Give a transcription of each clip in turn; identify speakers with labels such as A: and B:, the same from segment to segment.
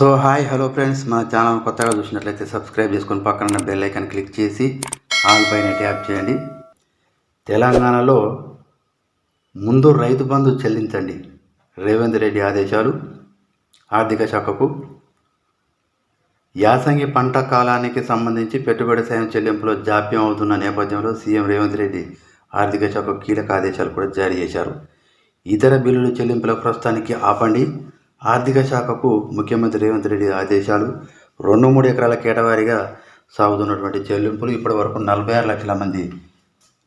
A: So hi hello friends. మన channel కొత్తగా చూసినట్లయితే సబ్స్క్రైబ్ చేసుకొని పక్కన ఉన్న బెల్ ఐకాన్ క్లిక్ చేసి ఆల్ పైన ట్యాప్ చేయండి. తెలంగాణలో ముందు రైతు బంధు చెల్లించండి. రేవంత్ రెడ్డి ఆదేశాలు ఆర్థిక శాఖకు. యాసంగి పంట కాలానికి సంబంధించి పెట్టుబడి సాయం చెల్లింపులో జాప్యం అవుతున్న నేపథ్యంలో సీఎం రేవంత్ రెడ్డి ఆర్థిక శాఖకు కీలక ఆదేశాలు కూడా జారీ చేశారు. ఇతర బిల్లుల చెల్లింపుల ప్రస్తుతానికి ఆపండి. ఆర్థిక శాఖకు ముఖ్యమంత్రి రేవంత్ రెడ్డి ఆదేశాలు రెండు మూడు ఎకరాల కేటవారీగా సాగుతున్నటువంటి చెల్లింపులు ఇప్పటి వరకు నలభై ఆరు లక్షల మంది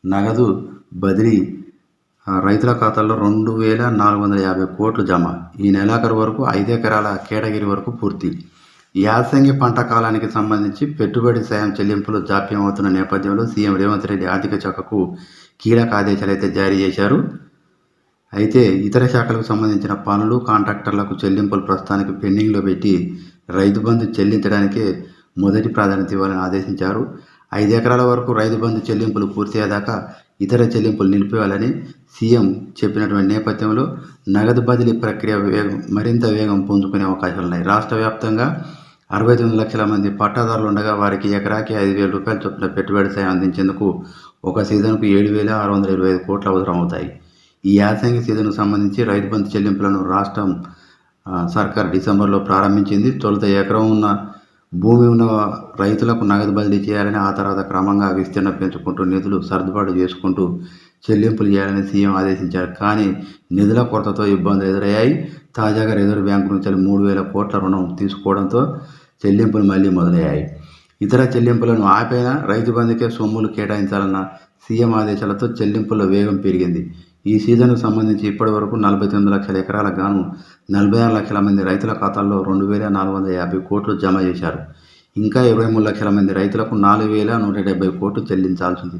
A: నగదు బదిలీ రైతుల ఖాతాల్లో రెండు వేల నాలుగు వందల యాభై కోట్లు జమ. ఈ నెలాఖరు వరకు ఐదు ఎకరాల కేటగిరి వరకు పూర్తి. యాసంగి పంట కాలానికి సంబంధించి పెట్టుబడి సాయం చెల్లింపులు జాప్యం అవుతున్న నేపథ్యంలో సీఎం రేవంత్ రెడ్డి ఆర్థిక శాఖకు కీలక ఆదేశాలు అయితే జారీ చేశారు. అయితే ఇతర శాఖలకు సంబంధించిన పనులు కాంట్రాక్టర్లకు చెల్లింపులు ప్రస్తుతానికి పెండింగ్లో పెట్టి రైతు బంధు చెల్లించడానికే మొదటి ప్రాధాన్యత ఇవ్వాలని ఆదేశించారు. ఐదు ఎకరాల వరకు రైతు బంధు చెల్లింపులు పూర్తయ్యేదాకా ఇతర చెల్లింపులు నిలిపేయాలని సీఎం చెప్పినటువంటి నేపథ్యంలో నగదు బదిలీ ప్రక్రియ వేగం మరింత వేగం పుంజుకునే అవకాశాలు ఉన్నాయి. రాష్ట్ర వ్యాప్తంగా అరవై తొమ్మిది లక్షల మంది పట్టాదారులు ఉండగా వారికి ఎకరాకి ఐదు వేల రూపాయల చొప్పున పెట్టుబడి సాయం అందించేందుకు ఒక సీజన్కు ఏడు వేల ఆరు వందల ఇరవై ఐదు కోట్లు అవసరం అవుతాయి ఈ యాసంగి సీజన్కు సంబంధించి రైతు బంధు చెల్లింపులను రాష్ట్రం సర్కార్ డిసెంబర్లో ప్రారంభించింది. తొలుత ఎకరం ఉన్న భూమి ఉన్న రైతులకు నగదు బదిలీ చేయాలని ఆ తర్వాత క్రమంగా విస్తీర్ణ పెంచుకుంటూ నిధులు సర్దుబాటు చేసుకుంటూ చెల్లింపులు చేయాలని సీఎం ఆదేశించారు. కానీ నిధుల కొరతతో ఇబ్బందులు ఎదురయ్యాయి. తాజాగా రిజర్వ్ బ్యాంకు నుంచి మూడు వేల కోట్ల రుణం తీసుకోవడంతో చెల్లింపులు మళ్ళీ మొదలయ్యాయి. ఇతర చెల్లింపులను ఆపైన రైతు బంధుకే సొమ్ములు కేటాయించాలన్న సీఎం ఆదేశాలతో చెల్లింపుల్లో వేగం పెరిగింది. ఈ సీజన్కు సంబంధించి ఇప్పటి వరకు నలభై తొమ్మిది లక్షల ఎకరాలకు గాను నలభై ఆరు లక్షల మంది రైతుల ఖాతాల్లో రెండు వేల నాలుగు వందల యాభై కోట్లు జమ చేశారు. ఇంకా ఇరవై మూడు లక్షల మంది రైతులకు నాలుగు వేల నూట డెబ్బై కోట్లు చెల్లించాల్సింది.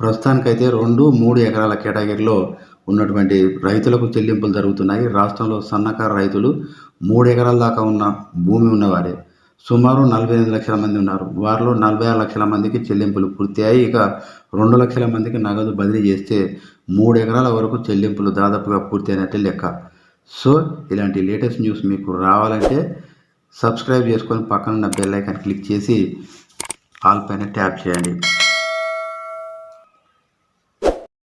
A: ప్రస్తుతానికైతే రెండు మూడు ఎకరాల కేటగిరీలో ఉన్నటువంటి రైతులకు చెల్లింపులు జరుగుతున్నాయి. రాష్ట్రంలో సన్నకారు రైతులు మూడు ఎకరాల దాకా ఉన్న భూమి ఉన్నవారే. సుమారు నలభై ఐదు లక్షల మంది ఉన్నారు. వారిలో నలభై ఆరు లక్షల మందికి చెల్లింపులు పూర్తయ్యాయి. ఇక రెండు లక్షల మందికి నగదు బదిలీ చేస్తే మూడు ఎకరాల వరకు చెల్లింపులు దాదాపుగా పూర్తయినట్టే లెక్క. సో ఇలాంటి లేటెస్ట్ న్యూస్ మీకు రావాలంటే సబ్స్క్రైబ్ చేసుకొని పక్కన ఉన్న బెల్ ఐకాన్ క్లిక్ చేసి ఆల్ పైన ట్యాప్ చేయండి.